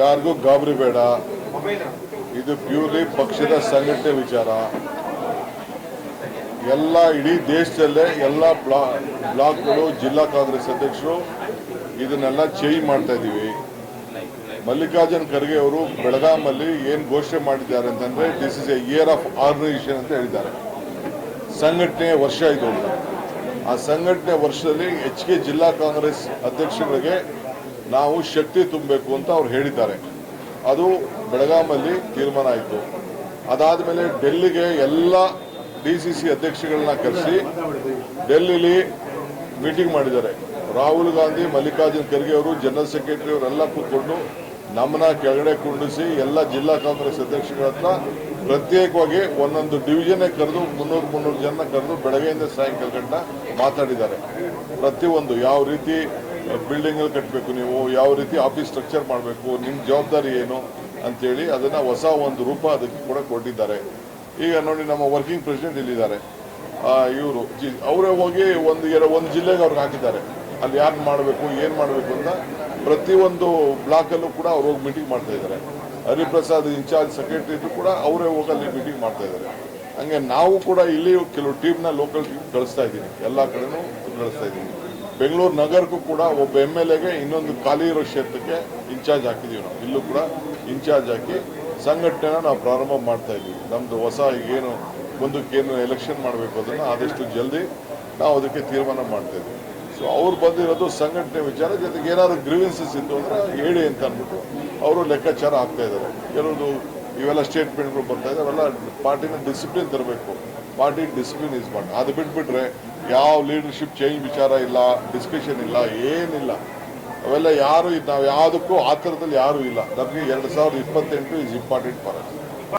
ಯಾರಿಗೂ ಗಾಬರಿ ಬೇಡ. ಇದು ಪ್ಯೂರ್ಲಿ ಪಕ್ಷದ ಸಂಘಟನೆ ವಿಚಾರ. ಎಲ್ಲ ಇಡೀ ದೇಶದಲ್ಲೇ ಎಲ್ಲ ಬ್ಲಾ, ಬ್ಲಾಕ್ಗಳು, ಜಿಲ್ಲಾ ಕಾಂಗ್ರೆಸ್ ಅಧ್ಯಕ್ಷರು ಇದನ್ನೆಲ್ಲ ಚೇಂಜ್ ಮಾಡ್ತಾ ಇದ್ದೀವಿ. ಮಲ್ಲಿಕಾರ್ಜುನ್ ಖರ್ಗೆ ಅವರು ಬೆಳಗಾಮಲ್ಲಿ ಏನು ಘೋಷಣೆ ಮಾಡಿದ್ದಾರೆ ಅಂತಂದ್ರೆ this is a year of organisation ಅಂತ ಹೇಳಿದ್ದಾರೆ. ಸಂಘಟನೆಯ ವರ್ಷ ಇದು ಆ ಸಂಘಟನೆ ವರ್ಷದಲ್ಲಿ ಎಚ್ ಜಿಲ್ಲಾ ಕಾಂಗ್ರೆಸ್ ಅಧ್ಯಕ್ಷರಿಗೆ ನಾವು ಶಕ್ತಿ ತುಂಬಬೇಕು ಅಂತ ಅವ್ರು ಹೇಳಿದ್ದಾರೆ. ಅದು ಬೆಳಗಾಮಲ್ಲಿ ತೀರ್ಮಾನ ಆಯಿತು. ಅದಾದ ಮೇಲೆ ಡೆಲ್ಲಿಗೆ ಎಲ್ಲ ಡಿ ಸಿ ಸಿ ಅಧ್ಯಕ್ಷಗಳನ್ನ ಕರೆಸಿ ಡೆಲ್ಲಿಲಿ ಮೀಟಿಂಗ್ ಮಾಡಿದ್ದಾರೆ. ರಾಹುಲ್ ಗಾಂಧಿ, ಮಲ್ಲಿಕಾರ್ಜುನ್ ಖರ್ಗೆ ಅವರು, ಜನರಲ್ ಸೆಕ್ರೆಟರಿ ಅವರೆಲ್ಲ ಕೂತ್ಕೊಂಡು ನಮ್ಮನ್ನ ಕೆಳಗಡೆ ಕುಂಡಿಸಿ ಎಲ್ಲ ಜಿಲ್ಲಾ ಕಾಂಗ್ರೆಸ್ ಅಧ್ಯಕ್ಷಗಳ ಹತ್ರ ಪ್ರತ್ಯೇಕವಾಗಿ ಒಂದೊಂದು ಡಿವಿಷನ್ನೇ ಕರೆದು ಮುನ್ನೂರು ಮುನ್ನೂರು ಜನ ಕರೆದು ಬೆಳಗ್ಗೆಯಿಂದ ಸಾಯಂಕಾಲ ಗಂಟ ಮಾತಾಡಿದ್ದಾರೆ. ಪ್ರತಿಯೊಂದು ಯಾವ ರೀತಿ ಬಿಲ್ಡಿಂಗ್ ಕಟ್ಟಬೇಕು ನೀವು, ಯಾವ ರೀತಿ ಆಫೀಸ್ ಸ್ಟ್ರಕ್ಚರ್ ಮಾಡಬೇಕು ನಿಮ್ಮ ಜವಾಬ್ದಾರಿ ಏನು ಅಂತೇಳಿ ಅದನ್ನು ಹೊಸ ಒಂದು ರೂಪ ಅದಕ್ಕೆ ಕೂಡ ಕೊಟ್ಟಿದ್ದಾರೆ. ಈಗ ನೋಡಿ ನಮ್ಮ ವರ್ಕಿಂಗ್ ಪ್ರೆಸಿಡೆಂಟ್ ಇಲ್ಲಿದ್ದಾರೆ. ಇವರು ಅವರೇ ಹೋಗಿ ಒಂದು ಎರ ಒಂದು ಜಿಲ್ಲೆಗೆ ಅವ್ರಿಗೆ ಹಾಕಿದ್ದಾರೆ. ಅಲ್ಲಿ ಯಾರು ಮಾಡಬೇಕು, ಏನು ಮಾಡಬೇಕು ಅಂತ ಪ್ರತಿಯೊಂದು ಬ್ಲಾಕಲ್ಲೂ ಕೂಡ ಅವ್ರು ಹೋಗಿ ಮೀಟಿಂಗ್ ಮಾಡ್ತಾ ಇದ್ದಾರೆ. ಹರಿಪ್ರಸಾದ್ ಇನ್ಚಾರ್ಜ್ ಸೆಕ್ರೆಟರಿ ಕೂಡ ಅವರೇ ಹೋಗಿ ಅಲ್ಲಿ ಮೀಟಿಂಗ್ ಮಾಡ್ತಾ ಇದ್ದಾರೆ. ಹಂಗೆ ನಾವು ಕೂಡ ಇಲ್ಲಿ ಕೆಲವು ಟೀಮ್ನ ಲೋಕಲ್ ಟೀಮ್ ಕಳಿಸ್ತಾ ಇದ್ದೀನಿ. ಎಲ್ಲ ಕಡೆನೂ ಕಳಿಸ್ತಾ ಇದ್ದೀನಿ. ಬೆಂಗಳೂರು ನಗರಕ್ಕೂ ಕೂಡ ಒಬ್ಬ ಎಂ ಎಲ್ ಎಗೆ ಇನ್ನೊಂದು ಖಾಲಿ ಇರೋ ಕ್ಷೇತ್ರಕ್ಕೆ ಇನ್ಚಾರ್ಜ್ ಹಾಕಿದೀವಿ ನಾವು. ಇಲ್ಲೂ ಕೂಡ ಇನ್ಚಾರ್ಜ್ ಹಾಕಿ ಸಂಘಟನೆನ ನಾವು ಪ್ರಾರಂಭ ಮಾಡ್ತಾ ಇದ್ದೀವಿ. ನಮ್ಮದು ಹೊಸ ಏನು ಮುಂದಕ್ಕೆ ಏನು ಎಲೆಕ್ಷನ್ ಮಾಡಬೇಕು ಅದನ್ನು ಆದಷ್ಟು ಜಲ್ದಿ ನಾವು ಅದಕ್ಕೆ ತೀರ್ಮಾನ ಮಾಡ್ತಾ ಸೊ ಅವ್ರು ಬಂದಿರೋದು ಸಂಘಟನೆ ವಿಚಾರ, ಜೊತೆಗೆ ಏನಾದ್ರು ಗ್ರೀವೆನ್ಸಸ್ ಇತ್ತು ಅಂದ್ರೆ ಹೇಳಿ ಅಂತ ಅಂದ್ಬಿಟ್ಟು ಅವರು ಲೆಕ್ಕಾಚಾರ ಆಗ್ತಾ ಇದ್ದಾರೆ. ಕೆಲವೊಂದು ಇವೆಲ್ಲ ಸ್ಟೇಟ್ಮೆಂಟ್ಗಳು ಬರ್ತಾ ಇದೆ, ಅವೆಲ್ಲ ಪಾರ್ಟಿನ ಡಿಸಿಪ್ಲಿನ್ ತರಬೇಕು. ಪಾರ್ಟಿ ಡಿಸಿಪ್ಲಿನ್ ಇಸ್ ಮಾಡಿ ಅದು ಬಿಟ್ಬಿಟ್ರೆ ಯಾವ ಲೀಡರ್ಶಿಪ್ ಚೇಂಜ್ ವಿಚಾರ ಇಲ್ಲ ಡಿಸ್ಕಷನ್ ಇಲ್ಲ, ಏನಿಲ್ಲ. ಅವೆಲ್ಲ ಯಾರು ನಾವು ಯಾವುದಕ್ಕೂ ಆ ಥರದಲ್ಲಿ ಯಾರೂ ಇಲ್ಲ. ನಮಗೆ ಎರಡು ಸಾವಿರದ ಇಪ್ಪತ್ತೆಂಟು ಇಸ್ ಇಂಪಾರ್ಟೆಂಟ್ ಫಾರ್ ಅಸ್